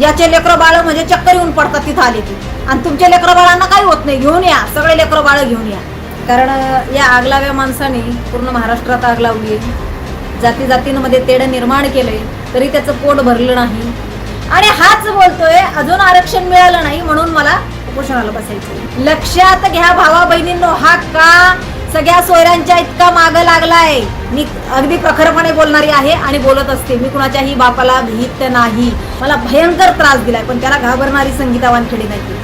याचे लेकरं बाळ म्हणजे चक्कर येऊन पडतात तिथं आले की. आणि तुमच्या लेकरं बाळांना काही होत नाही घेऊन या सगळे लेकरं बाळ घेऊन या. कारण या आगलाव्या माणसाने पूर्ण महाराष्ट्रात आग लावली आहे. जाती जातींमध्ये तेढं निर्माण केलंय तरी त्याचं पोट भरलं नाही. आणि हाच बोलतोय अजून आरक्षण मिळालं नाही म्हणून मला उपोषणाला बसायचं लक्षात घ्या भावा बहिणींनो हा का सगळ्या सोयऱ्यांच्या इतका माग लागलाय. मी अगदी प्रखरपणे बोलणारी आहे आणि बोलत असते. मी कुणाच्याही बापाला भीत नाही. मला भयंकर त्रास दिलाय पण त्याला घाबरणारी संगीता वानखेडे नाही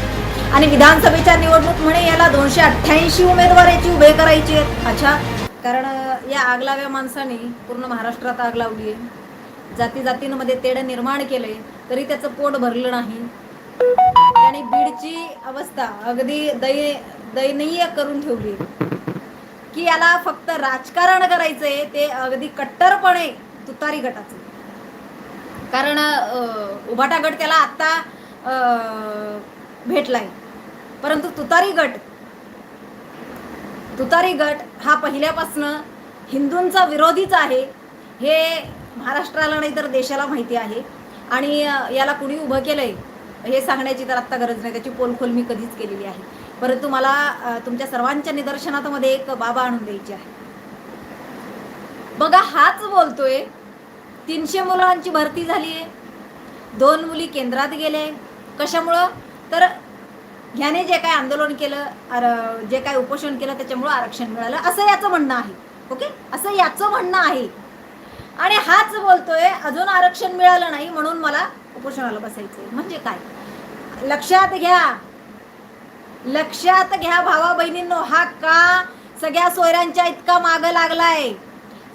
आणि विधानसभेच्या निवडणूक म्हणे याला दोनशे अठ्ठ्याऐंशी उमेदवार याची उभे करायचे आहेत. अच्छा. कारण या या आगलाव्या माणसाने पूर्ण महाराष्ट्रात आग लावली आहे. जाती जातींमध्ये तेढ निर्माण केलंय तरी त्याचं पोट भरलं नाही. आणि बीडची अवस्था अगदी दय दयनीय करून ठेवली की याला फक्त राजकारण करायचंय ते अगदी कट्टरपणे तुतारी गटाचं. कारण उभाटा गट त्याला आत्ता भेटलाय. परंतु तुतारी गट तुतारी गट हा पहिल्यापासनं हिंदूंचा विरोधीच आहे. हे महाराष्ट्राला नाही तर देशाला माहिती आहे. आणि याला कुणी उभं केलंय हे सांगण्याची तर आत्ता गरज नाही. त्याची पोलखोल मी कधीच केलेली आहे. परंतु मला तुमच्या सर्वांच्या निदर्शनात मध्ये एक बाबा आणून द्यायची आहे. बघा हाच बोलतोय. तीनशे मुलांची भरती झाली आहे दोन मुली केंद्रात गेले. कशामुळं? तर ह्याने जे काय आंदोलन केलं अर- जे काय उपोषण केलं त्याच्यामुळं आरक्षण मिळालं. असं याचं म्हणणं आहे. ओके? असं याचं म्हणणं आहे. आणि हाच बोलतोय अजून आरक्षण मिळालं नाही म्हणून मला उपोषणाला बसायचंय. म्हणजे काय? लक्षात घ्या. लक्षात घ्या भावा बहिणींनो हा का सगळ्या सोयऱ्यांच्या इतका माग लागलाय.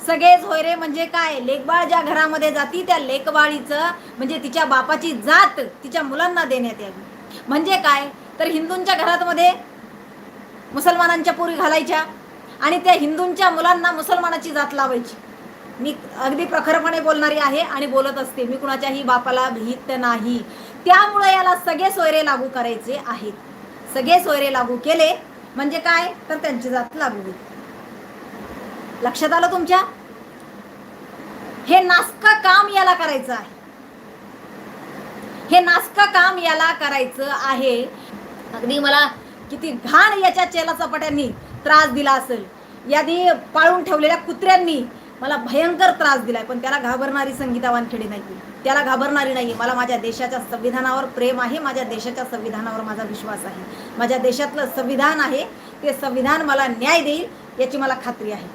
सगळे सोयरे म्हणजे काय? लेकबाळ ज्या घरामध्ये जाती त्या लेकबाळीचं म्हणजे तिच्या बापाची जात तिच्या मुलांना देण्यात यावी. म्हणजे काय? तर हिंदूंच्या घरात मध्ये मुसलमानांच्या पुरी घालायच्या आणि त्या हिंदूंच्या मुलांना मुसलमानाची जात लावायची. मी अगदी प्रखरपणे बोलणारी आहे आणि बोलत असते मी कुणाच्याही बापाला भीत नाही. त्यामुळे याला सगळे सोयरे लागू करायचे आहेत. सगळे सोयरे लागू केले म्हणजे काय? तर त्यांची जात लागू होईल लक्षात आलं तुमच्या? हे नास्क काम याला करायचं आहे. हे नास्क काम याला करायचं आहे. अगदी मला किती घाण याच्या चेला चपाट्यांनी त्रास दिला असेल. यादी पाळून ठेवलेल्या कुत्र्यांनी मला भयंकर त्रास दिलाय पण त्याला घाबरणारी संगीता वानखेडे नाही. त्याला घाबरणारी नाही. मला माझ्या देशाच्या संविधानावर प्रेम आहे माझ्या देशाच्या संविधानावर माझा विश्वास आहे. माझ्या देशातलं संविधान आहे ते संविधान मला न्याय देईल याची मला खात्री आहे.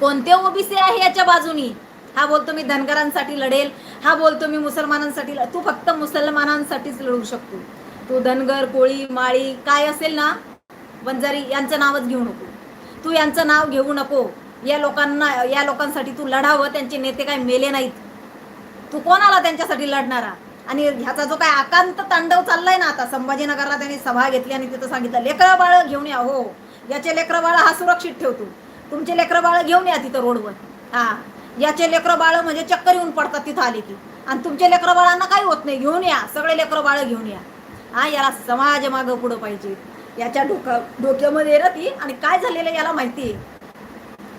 कोणते ओबीसी आहे याच्या बाजूनी? हा बोलतो मी धनगरांसाठी लढेल हा बोलतो मी मुसलमानांसाठी ल- तू फक्त मुसलमानांसाठीच लढू शकतो. तू धनगर कोळी माळी काय असेल ना वंजारी यांचं नावच घेऊ नको. तू यांचं नाव घेऊ नको. या लोकांना या लोकांसाठी तू लढावं त्यांचे नेते काय मेले नाहीत. तू कोणाला त्यांच्यासाठी लढणारा? आणि ह्याचा जो काय आकांत तांडव चाललाय ना आता संभाजीनगरला त्यांनी सभा घेतली आणि तिथं सांगितलं लेकरं बाळ घेऊन या हो. याचे लेकरं बाळ हा सुरक्षित ठेवतो तुमचे लेकरं बाळ घेऊन या तिथं रोडवर. हा. याचे लेकरं बाळ म्हणजे चक्कर येऊन पडतात तिथं आले की. आणि तुमच्या लेकरं बाळांना काही होत नाही घेऊन या. सगळे लेकरं बाळ घेऊन या. हा याला समाज मागं पुढं पाहिजे. याच्या डोकं डोक्यामध्ये ना ती. आणि काय झालेलं याला माहिती आहे.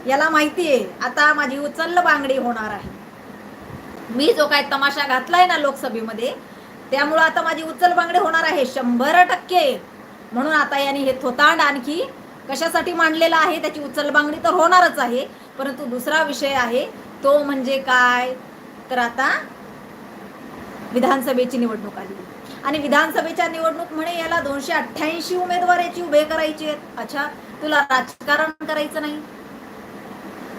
याला माहिती आहे आता माझी उचल बांगडी होणार आहे. मी जो काय तमाशा घातलाय ना लोकसभेमध्ये त्यामुळं आता माझी उचल बांगडी होणार आहे शंभर टक्के. म्हणून आता यांनी हे थोतांड आणखी कशासाठी मांडलेलं आहे त्याची उचल बांगडी तर होणारच आहे परंतु दुसरा विषय आहे तो म्हणजे काय? तर आता विधानसभेची निवडणूक आली. आणि विधानसभेच्या निवडणूक म्हणे याला दोनशे अठ्ठ्याऐंशी उमेदवार याची उभे करायचे आहेत. अच्छा तुला राजकारण करायचं नाही.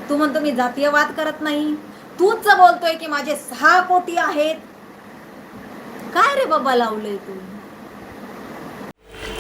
तू म्हणतो मी जातीयवाद करत नाही. तूच बोलतोय की माझे सहा कोटी आहेत. काय रे बाबा लावलंय तू?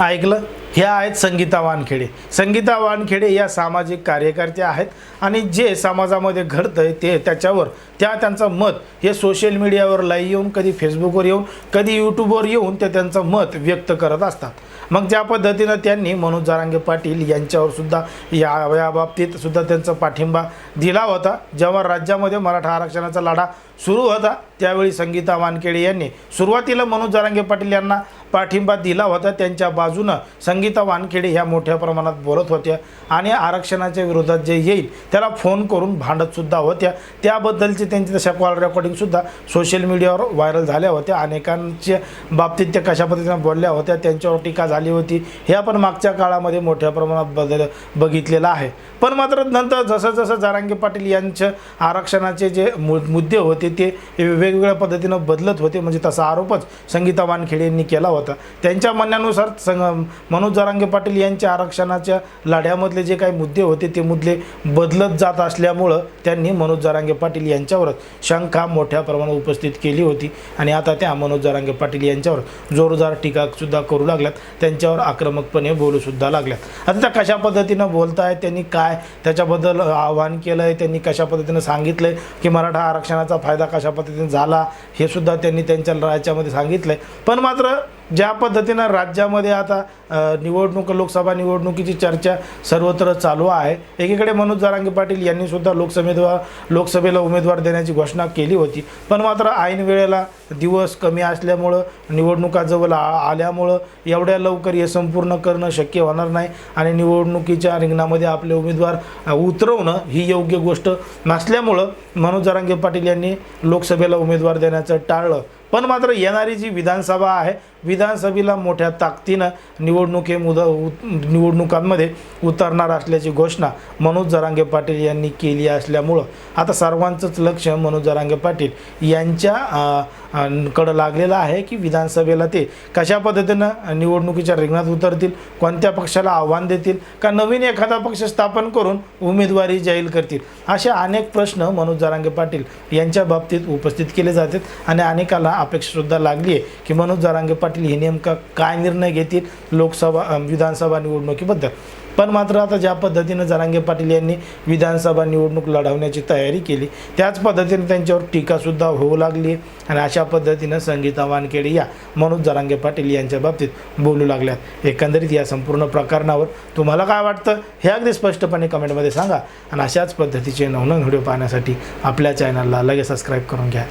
ऐकलं? ह्या आहेत संगीता वानखेडे. संगीता वानखेडे या सामाजिक कार्यकर्त्या आहेत आणि जे समाजामध्ये घडतंय ते त्याच्यावर त्या त्यांचं मत हे सोशल मीडियावर लाईव्ह येऊन कधी फेसबुकवर येऊन कधी यूट्यूबवर येऊन ते त्यांचं मत व्यक्त करत असतात. मग ज्या पद्धतीनं त्यांनी मनोज जारांगे पाटील यांच्यावर सुद्धा या या बाबतीत सुद्धा त्यांचा पाठिंबा दिला होता. जेव्हा राज्यामध्ये मराठा आरक्षणाचा लढा सुरू होता त्यावेळी संगीता वानखेडे यांनी सुरुवातीला मनोज जारांगे पाटील यांना पाठिंबा दिला होता. त्यांच्या बाजूनं संगीत संगीता वानखेडे ह्या मोठ्या प्रमाणात बोलत होत्या आणि आरक्षणाच्या विरोधात जे येईल त्याला फोन करून भांडतसुद्धा होत्या. त्याबद्दलचे त्यांच्या तशा कॉल रेकॉर्डिंगसुद्धा सोशल मीडियावर व्हायरल झाल्या होत्या. अनेकांच्या बाबतीत त्या कशा पद्धतीनं बोलल्या होत्या त्यांच्यावर टीका झाली होती. हे आपण मागच्या काळामध्ये मोठ्या प्रमाणात बदल बघितलेलं आहे. पण मात्र नंतर जसं जसं जारांगे पाटील यांच्या आरक्षणाचे जे मु मुद्दे होते ते वेगवेगळ्या पद्धतीनं बदलत होते. म्हणजे तसा आरोपच संगीता वानखेडे यांनी केला होता. त्यांच्या म्हणण्यानुसार संग मनोज जरांगे पाटील यांच्या आरक्षणाच्या लढ्यामधले जे काही मुद्दे होते ते मुद्दे बदलत जात असल्यामुळं त्यांनी मनोज जारांगे पाटील यांच्यावरच शंका मोठ्या प्रमाणात उपस्थित केली होती. आणि आता त्या मनोज जारांगे पाटील यांच्यावर जोरदार टीकासुद्धा करू लागल्यात. त्यांच्यावर आक्रमकपणे बोलूसुद्धा लागल्यात. आता त्या कशा पद्धतीनं बोलतायत त्यांनी काय त्याच्याबद्दल आव्हान केलं आहे त्यांनी कशा पद्धतीनं सांगितलं आहे की मराठा आरक्षणाचा फायदा कशा पद्धतीने झाला हे सुद्धा त्यांनी त्यांच्या राज्यामध्ये सांगितलं आहे पण मात्र ज्या पद्धतीनं राज्यामध्ये आता निवडणूक लोकसभा निवडणुकीची चर्चा सर्वत्र चालू आहे. एकीकडे मनोज जारांगे पाटील यांनी सुद्धा लोकसभेद्वार लोकसभेला उमेदवार देण्याची घोषणा केली होती. पण मात्र ऐन वेळेला दिवस कमी असल्यामुळं निवडणुका जवळ आ- आल्यामुळं एवढ्या लवकर हे संपूर्ण करणं शक्य होणार नाही आणि निवडणुकीच्या रिंगणामध्ये आपले उमेदवार उतरवणं ही योग्य गोष्ट नसल्यामुळं मनोज जारांगे पाटील यांनी लोकसभेला उमेदवार देण्याचं टाळलं. पण मात्र येणारी जी विधानसभा आहे विधानसभेला मोठ्या ताकदीनं निवडणुकी मुद उत- निवडणुकांमध्ये उतरणार असल्याची घोषणा मनोज जरांगे पाटील यांनी केली असल्यामुळं आता सर्वांचंच लक्ष मनोज जरांगे पाटील यांच्या कडं लागलेलं आहे की विधानसभेला ते कशा पद्धतीनं निवडणुकीच्या रिंगणात उतरतील कोणत्या पक्षाला आव्हान देतील का नवीन एखादा पक्ष स्थापन करून उमेदवारी जाहीर करतील? असे अनेक प्रश्न मनोज जारांगे पाटील यांच्या बाबतीत उपस्थित केले जातात आणि अनेकाला अपेक्षासुद्धा लागली आहे की मनोज जारांगे पाटील हे नेमका काय निर्णय घेतील लोकसभा विधानसभा निवडणुकीबद्दल. पण मात्र आता ज्या पद्धतीनं जरांगे पाटील यांनी विधानसभा निवडणूक लढवण्याची तयारी केली त्याच पद्धतीने त्यांच्यावर टीकासुद्धा होऊ लागली आणि अशा पद्धतीनं संगीता वानखेडे या मनोज जरांगे पाटील यांच्या बाबतीत बोलू लागल्यात. एकंदरीत या संपूर्ण प्रकरणावर तुम्हाला काय वाटतं हे अगदी स्पष्टपणे कमेंटमध्ये सांगा आणि अशाच पद्धतीचे नवनवीन व्हिडिओ पाहण्यासाठी आपल्या चॅनलला लगेच सबस्क्राईब करून घ्या.